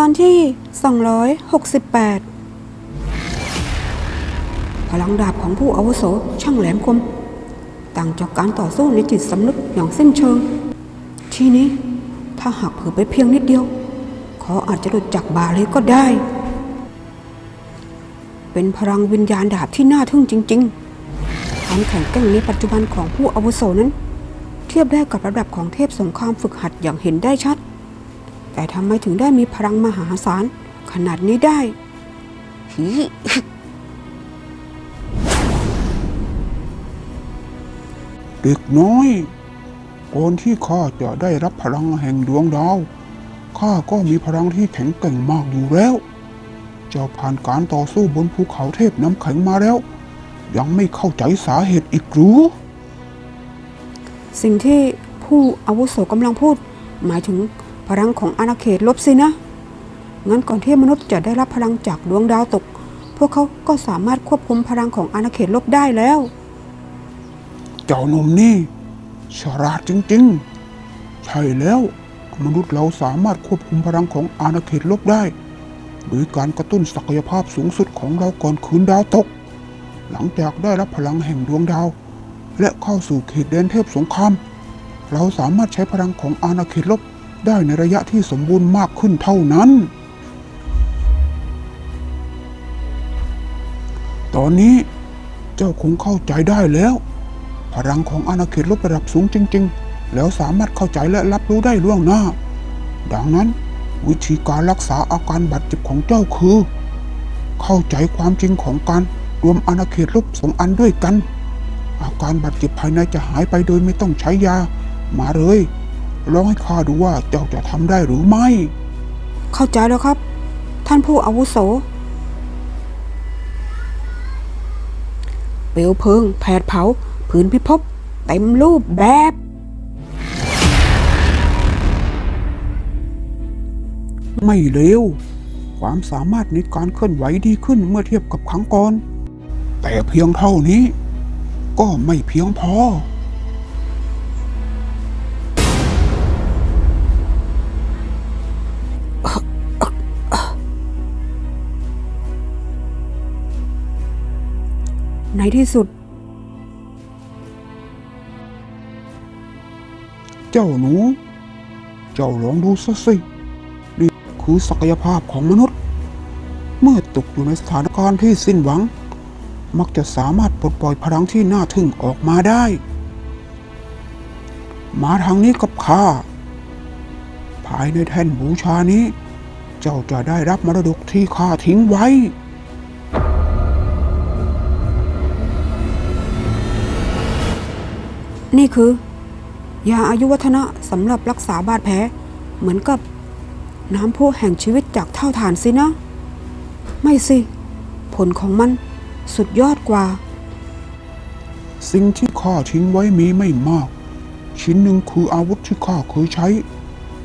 ตอนที่ 268 พลังดาบของผู้อาวุโสช่างแหลมคม ต่างจากการต่อสู้ในจิตสำนึกอย่างสิ้นเชิง ทีนี้ถ้าหากเผลอไปเพียงนิดเดียว เขาอาจจะหลุดจากบาเลยก็ได้ เป็นพลังวิญญาณดาบที่น่าทึ่งจริง ๆ ความแข็งแกร่งในปัจจุบันของผู้อาวุโสนั้น เทียบได้กับระดับของเทพสงครามฝึกหัดอย่างเห็นได้ชัด แต่ทำไมถึงได้มีพลังมหาศาลขนาดนี้ได้ฮีเด็กน้อยก่อนที่ข้าจะได้รับพลังแห่งดวงดาวข้าก็มีพลังที่แข็งแกร่งมากอยู่แล้ว เจ้าผ่านการต่อสู้บนภูเขาเทพน้ำแข็งมาแล้ว ยังไม่เข้าใจสาเหตุอีกหรือสิ่งที่ผู้อาวุโสกำลังพูด หมายถึง พลังของอาณาเขตลบสินะ งั้นก่อนที่มนุษย์จะได้รับพลังจากดวงดาวตก พวกเขาก็สามารถควบคุมพลังของอาณาเขตลบได้แล้ว เจ้าหนุ่มนี่ ฉลาดจริงๆ ใช่แล้ว มนุษย์เราสามารถควบคุมพลังของอาณาเขตลบได้โดยการกระตุ้นศักยภาพสูงสุดของเราก่อนคืนดาวตก หลังจากได้รับพลังแห่งดวงดาว และเข้าสู่เขตแดนเทพสงคราม เราสามารถใช้พลังของอาณาเขตลบ ได้ในระยะที่สมบูรณ์มากขึ้นเท่านั้น ตอนนี้เจ้าคงเข้าใจได้แล้ว พลังของอาณาเขตลบระดับสูงจริง ๆ แล้วสามารถเข้าใจและรับรู้ได้ล่วงหน้า ดังนั้นวิธีการรักษาอาการบาดเจ็บของเจ้าคือ เข้าใจความจริงของการรวมอาณาเขตลบสองอันด้วยกัน อาการบาดเจ็บภายในจะหายไปโดยไม่ต้องใช้ยา มาเลย ลองให้ข้าดูว่าเจ้าจะทำได้หรือไม่ เข้าใจแล้วครับ ท่านผู้อาวุโส เปลวเพลิงแผดเผา ผืนพิภพเต็มรูปแบบ ไม่เลวความสามารถในการเคลื่อนไหวดีขึ้นเมื่อเทียบกับครั้งก่อน แต่เพียงเท่านี้ ก็ไม่เพียงพอ ในที่สุด เจ้าหนู เจ้าลองดูซะสิ นี่คือศักยภาพของมนุษย์ เมื่อตกอยู่ในสถานการณ์ที่สิ้นหวัง มักจะสามารถปลดปล่อยพลังที่น่าทึ่งออกมาได้ มาทางนี้กับข้า ภายในแท่นบูชานี้ เจ้าจะได้รับมรดกที่ข้าทิ้งไว้ นี่คือยาอายุวัฒนะสำหรับรักษาบาดแผลเหมือนกับน้ำพุแห่งชีวิตจากเท่าฐานสินะ ไม่สิ ผลของมันสุดยอดกว่า สิ่งที่ข้าทิ้งไว้มีไม่มาก ชิ้นหนึ่งคืออาวุธที่ข้าเคยใช้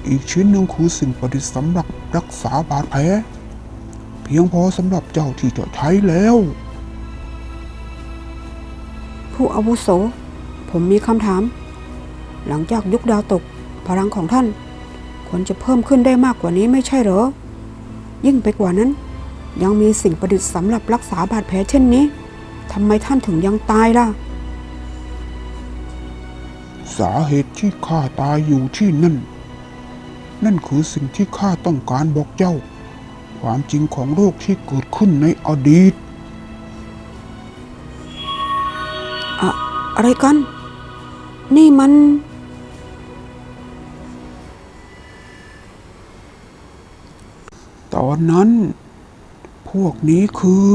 อีกชิ้นหนึ่งคือสิ่งประดิษฐ์สำหรับรักษาบาดแผลเพียงพอสำหรับเจ้าที่จะใช้แล้ว ผู้อาวุโส ผมมีคำถาม หลังจากยุคดาวตก พลังของท่าน ควรจะเพิ่มขึ้นได้มากกว่านี้ไม่ใช่เหรอ ยิ่งไปกว่านั้น ยังมีสิ่งประดิษฐ์สำหรับรักษาบาดแผลเช่นนี้ทำไมท่านถึงยังตายล่ะ สาเหตุที่ข้าตายอยู่ที่นั่น นั่นคือสิ่งที่ข้าต้องการบอกเจ้า ความจริงของโลกที่เกิดขึ้นในอดีต อะอะไรกัน นี่มัน ตอนนั้น พวกนี้คือ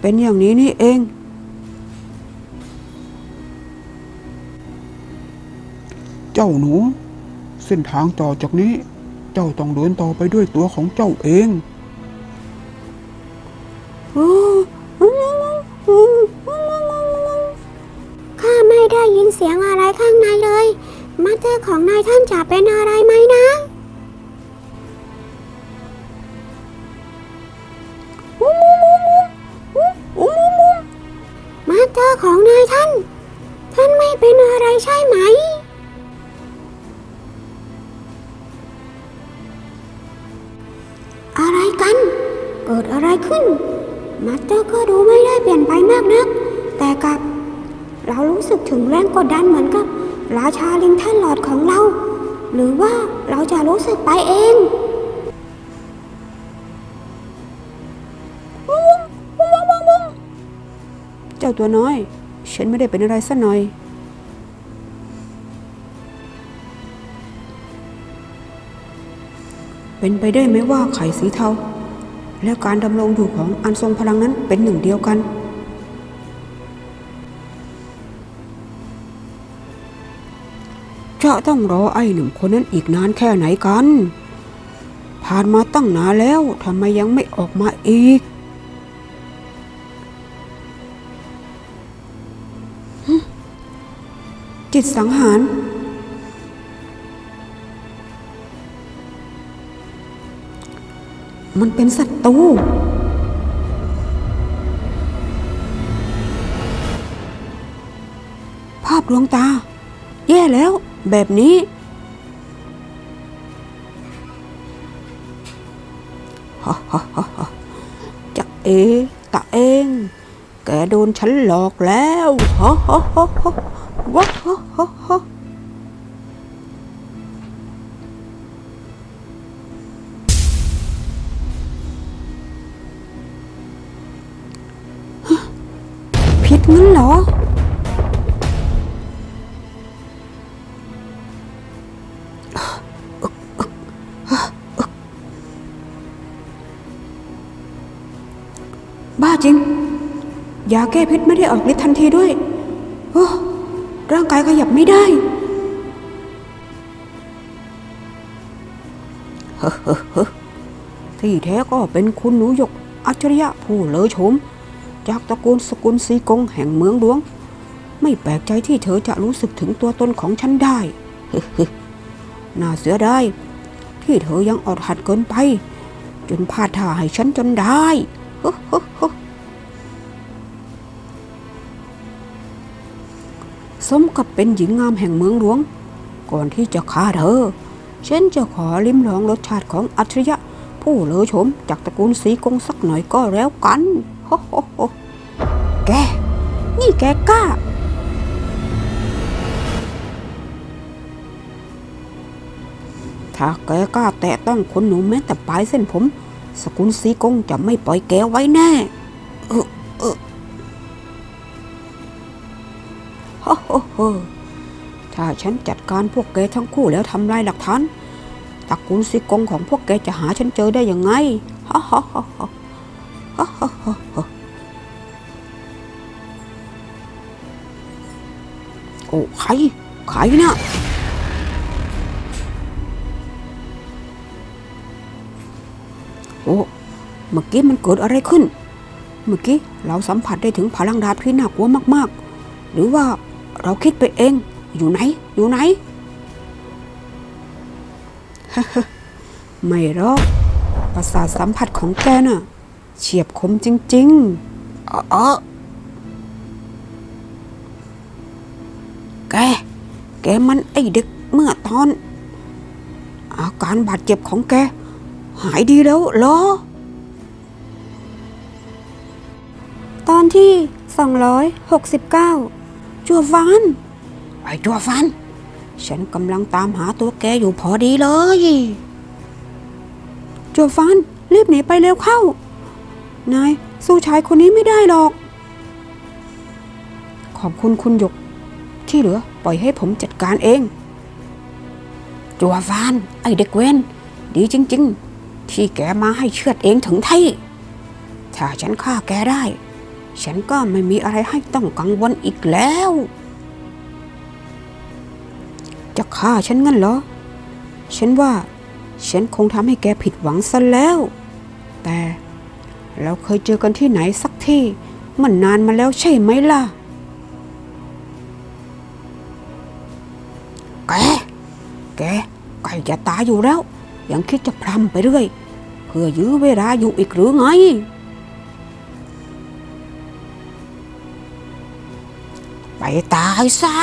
เป็นอย่างนี้นี่เอง เจ้าหนู เส้นทางต่อจากนี้ เจ้าต้องเดินต่อไปด้วยตัวของเจ้าเอง กของนายท่านจะเป็นอะไรไหมนะ มาเจอของนายท่าน ท่านไม่เป็นอะไรใช่ไหม อะไรกัน เกิดอะไรขึ้น มาเจอก็ดูไม่ได้เปลี่ยนไปมากนัก แต่กับ เรารู้สึกถึงแรงกดดันเหมือนกับ ราชาลิงท่านหลอดของเรา หรือว่าเราจะรู้สึกไปเองเจ้าตัวน้อย ฉันไม่ได้เป็นอะไรสักหน่อย เป็นไปได้ไหมว่าไข่สีเทา และการดำรงอยู่ของอันทรงพลังนั้นเป็นหนึ่งเดียวกัน จะต้องรอไอ้หนุ่มคนนั้นอีกนานแค่ไหนกัน ผ่านมาตั้งนานแล้วทำไมยังไม่ออกมาอีกจิตสังหาร มันเป็นศัตรูภาพดวงตา แย่แล้ว แบบนี้ ฮ่าฮ่าฮ่าฮ่าจะเอตะเอง แกโดนฉันหลอกแล้วฮ่าฮ่าฮ่าฮ่าว้า ยาแก้พิษไม่ได้ออกฤทธิ์ทันทีด้วย โอ้ร่างกายขยับไม่ได้เฮ้อที่แท้ก็เป็นคุณหนูหยกอัจฉริยะผู้เลอโฉมจากตระกูลสกุลสีกงแห่งเมืองหลวง ไม่แปลกใจที่เธอจะรู้สึกถึงตัวตนของฉันได้น่าเสียดายที่เธอยังอดหัดเกินไป จนพลาดท่าให้ฉันจนได้ สมกับเป็นหญิงงามแห่งเมืองหลวง ก่อนที่จะฆ่าเธอฉันจะขอลิ้มลองรสชาติของอัจฉริยะ ผู้เลอโฉมจากตระกูลสีกงสักหน่อยก็แล้วกันโฮโฮโฮแก นี่แกกล้า ถ้าแกกล้าแตะต้องคนหนูแม้แต่ปลายเส้นผม สกุลสีกงจะไม่ปล่อยแกไว้แน่ ถ้าฉันจัดการพวกแกทั้งคู่แล้วทำลายหลักฐานตระกูลซิกงของพวกแกจะหาฉันเจอได้ยังไงฮ่าฮ่าฮ่าฮ่าฮ่าโอ้ใครใครเนี่ยโอ้เมื่อกี้มันเกิดอะไรขึ้น เมื่อกี้เราสัมผัสได้ถึงพลังดาบที่น่ากลัวมาก ๆ หรือว่า เราคิดไปเอง อยู่ไหน อยู่ไหนไม่หรอกประสาทสัมผัสของแกน่ะ เฉียบคมจริงๆเออเออแก แกมันไอเด็กเมื่อตอน อาการบาดเจ็บของแก หายดีแล้วเหรอ ตอนที่ 269 จัวฟานไอ้จัวฟานฉันกำลังตามหาตัวแกอยู่พอดีเลย จัวฟานรีบหนีไปเร็วเข้า นาย สู้ชายคนนี้ไม่ได้หรอก ขอบคุณคุณหยก ที่เหลือปล่อยให้ผมจัดการเอง จัวฟาน ไอ้เด็กเวนดีจริง ๆ ที่แกมาให้เชือดเองถึงที่ถ้าฉันฆ่าแกได้ ฉันก็ไม่มีอะไรให้ต้องกังวลอีกแล้ว จะฆ่าฉันงั้นเหรอ ฉันว่า ฉันคงทำให้แกผิดหวังซะแล้ว แต่เราเคยเจอกันที่ไหนสักที่มันนานมาแล้วใช่ไหมล่ะ แก แกใกล้จะตายอยู่แล้ว ยังคิดจะพรำไปเรื่อย เพื่อยื้อเวลาอยู่อีกหรือไง ไปตายซะ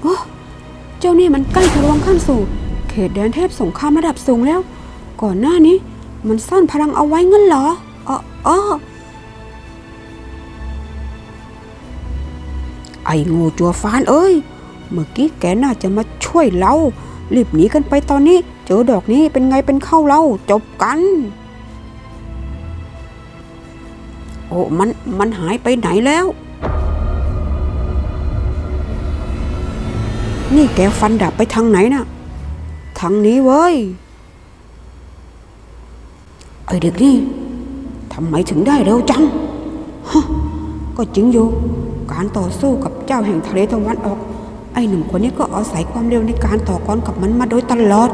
โอ้เจ้านี่มันใกล้ทะลวงขั้นสูงเขตแดนเทพสงครามระดับสูงแล้ว ก่อนหน้านี้มันซ่อนพลังเอาไว้งั้นเหรออ๋อออไองูจัวฟานเอ้ย เมื่อกี้แกน่าจะมาช่วยเรา รีบหนีกันไปตอนนี้ เจอดอกนี้เป็นไงเป็นเข้าเราจบกัน โอ้มันมันหายไปไหนแล้ว นี่แกฟันดับไปทางไหนน่ะ ทางนี้เว้ยไอเด็กนี่ทำไมถึงได้เร็วจัง ฮะ ก็จริงอยู่ การต่อสู้กับเจ้าแห่งทะเลตะวันออก อ้หนุ่มคนนี้ก็อาศัยความเร็วในการต่อกรกับมันมาโดยตลอด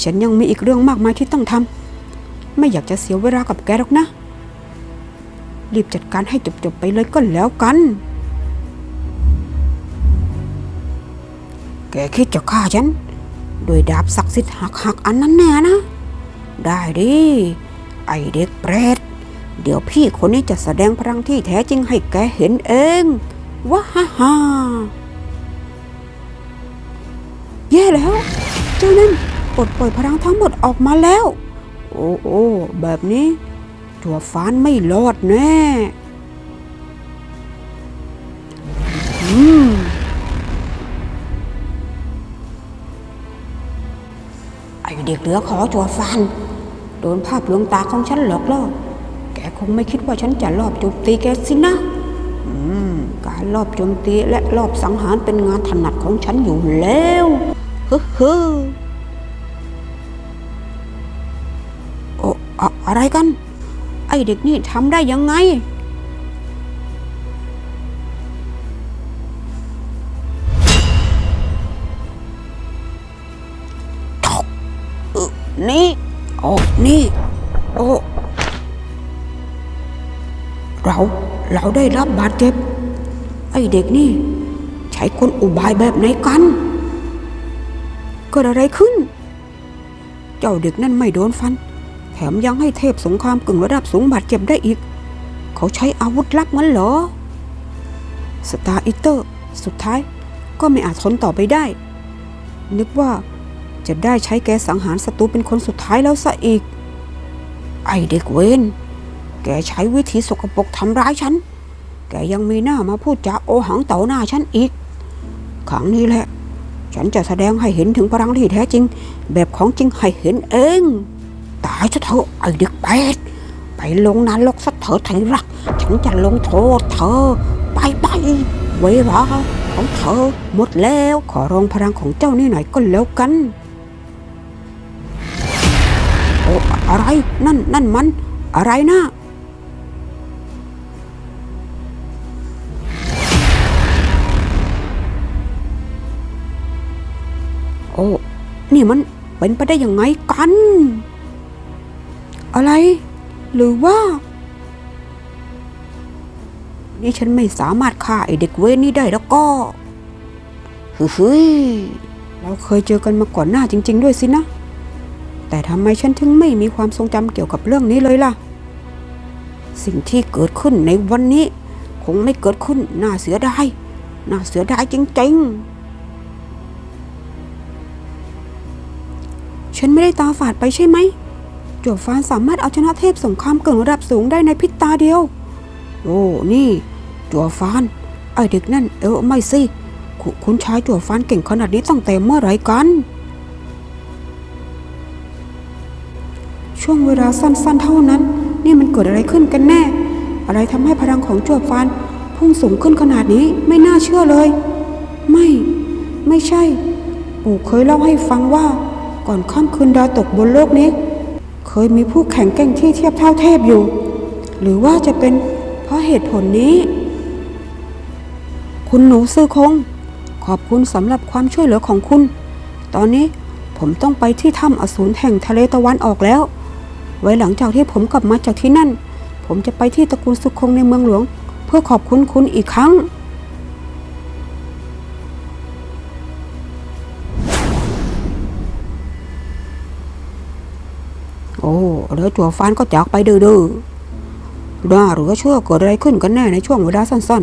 ฉันยังมีอีกเรื่องมากมายที่ต้องทำไม่อยากจะเสียเวลากับแกหรอกนะ รีบจัดการให้จบๆไปเลยก็แล้วกัน แกคิดจะฆ่าฉัน โดยดาบศักดิ์สิทธิ์หักๆอันนั้นแน่นะ ได้ดิ ไอเด็กเปรต เดี๋ยวพี่คนนี้จะแสดงพลังที่แท้จริงให้แกเห็นเองว้าฮ่าฮ่าแย่แล้ว เจ้านั่นปลดปล่อยพลังทั้งหมดออกมาแล้ว โอ้โอ้แบบนี้ตัวฟานไม่รอดแน่อืมไอเด็กเหลือขอจัวฟัน โดนภาพลวงตาของฉันหลอกล่อ คงไม่คิดว่าฉันจะลอบโจมตีแกสินะอืมการลอบโจมตีและลอบสังหารเป็นงานถนัดของฉันอยู่แล้วเฮ้อเฮ้อโอ้อะอะไรกัน ไอเด็กนี่ทำได้ยังไงเออนี่ โอ้นี่โอ้ เราเราได้รับบาดเจ็บ ไอ้เด็กนี่ ใช้คนอุบายแบบไหนกันเกิดอะไรขึ้น เจ้าเด็กนั่นไม่โดนฟัน แถมยังให้เทพสงครามกึ่งระดับสูงบาดเจ็บได้อีก เขาใช้อาวุธลับงั้นเหรอ สตาร์อิเตอร์ สุดท้ายก็ไม่อาจทนต่อไปได้ นึกว่าจะได้ใช้แกสังหารศัตรูเป็นคนสุดท้ายแล้วซะอีก ไอเด็กเวน แกใช้วิธีสกปรกทำร้ายฉัน แกยังมีหน้ามาพูดจาโอหังเต่าหน้าฉันอีกครั้งนี้แหละ ฉันจะแสดงให้เห็นถึงพลังที่แท้จริง แบบของจริงให้เห็นเอง ตายซะเถอะไอเด็กเป็ดไปลงนรกซะเถอะที่รัก ฉันจะลงโทษเธอ ไปไปเวลาของเธอหมดแล้วขอรองพลังของเจ้านี่หน่อยก็แล้วกันโอ้อะไรนั่นนั่นมัน อะไรนะ นี่มันเป็นไปได้ยังไงกัน อะไร หรือว่า นี่ฉันไม่สามารถฆ่าไอเด็กเวนนี่ได้แล้วก็เฮ้ยเราเคยเจอกันมาก่อนหน้าจริง ๆ ด้วยสินะ แต่ทำไมฉันถึงไม่มีความทรงจำเกี่ยวกับเรื่องนี้เลยล่ะ สิ่งที่เกิดขึ้นในวันนี้ คงไม่เกิดขึ้นน่าเสียดายน่าเสียดายจริง ๆ ฉันไม่ได้ตาฝาดไปใช่ไหมจวบฟานสามารถเอาชนะเทพสงครามเกิดระดับสูงได้ในพริบตาเดียว โอ้ นี่จัวฟานไอเด็กนั่นเออไม่สิ คุณชายจัวฟานเก่งขนาดนี้ตั้งแต่เมื่อไหร่กัน ช่วงเวลาสั้นๆ เท่านั้น นี่มันเกิดอะไรขึ้นกันแน่ อะไรทำให้พลังของจวบฟานพุ่งสูงขึ้นขนาดนี้ไม่น่าเชื่อเลย ไม่ ไม่ใช่ ปู่เคยเล่าให้ฟังว่า ก่อนค่ำคืนดาวตกบนโลกนี้ เคยมีผู้แข่งแกร่งที่เทียบเท่าเทพอยู่ หรือว่าจะเป็นเพราะเหตุผลนี้ คุณหนูซื่อคง ขอบคุณสำหรับความช่วยเหลือของคุณ ตอนนี้ผมต้องไปที่ถ้ำอสูรแห่งทะเลตะวันออกแล้ว ไว้หลังจากที่ผมกลับมาจากที่นั่น ผมจะไปที่ตระกูลสุคงในเมืองหลวง เพื่อขอบคุณคุณอีกครั้ง อ้แล้วจัวฟานก็จากไปดื้อๆน่าหลือเชื่อเกิดอะไรขึ้นกันแน่ในช่วงเวลาสั้น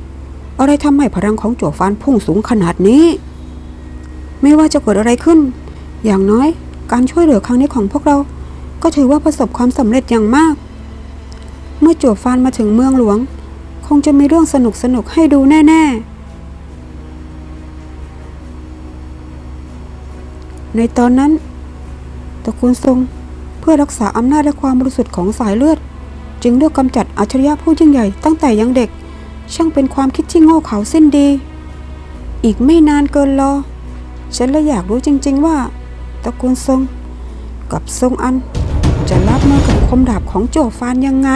ๆ อะไรทำให้พลังของจั่วฟานพุ่งสูงขนาดนี้ ไม่ว่าจะเกิดอะไรขึ้น อย่างน้อยการช่วยเหลือครั้งนี้ของพวกเรา ก็ถือว่าประสบความสำเร็จอย่างมาก เมื่อจั่วฟานมาถึงเมืองหลวง คงจะมีเรื่องสนุกสนุกให้ดูแน่ๆในตอนนั้นตระกูลทรง พื่อรักษาอำนาจและความบริสุทธิ์ของสายเลือด จึงเลือกกำจัดอัจฉริยะผู้ยิ่งใหญ่ตั้งแต่ยังเด็ก ช่างเป็นความคิดที่โง่เขลาสิ้นดี อีกไม่นานเกินรอ ฉันเลยอยากรู้จริง ๆ ว่าตระกูลทรงกับทรงอัน จะรับมือกับคมดาบของโจฟานยังไง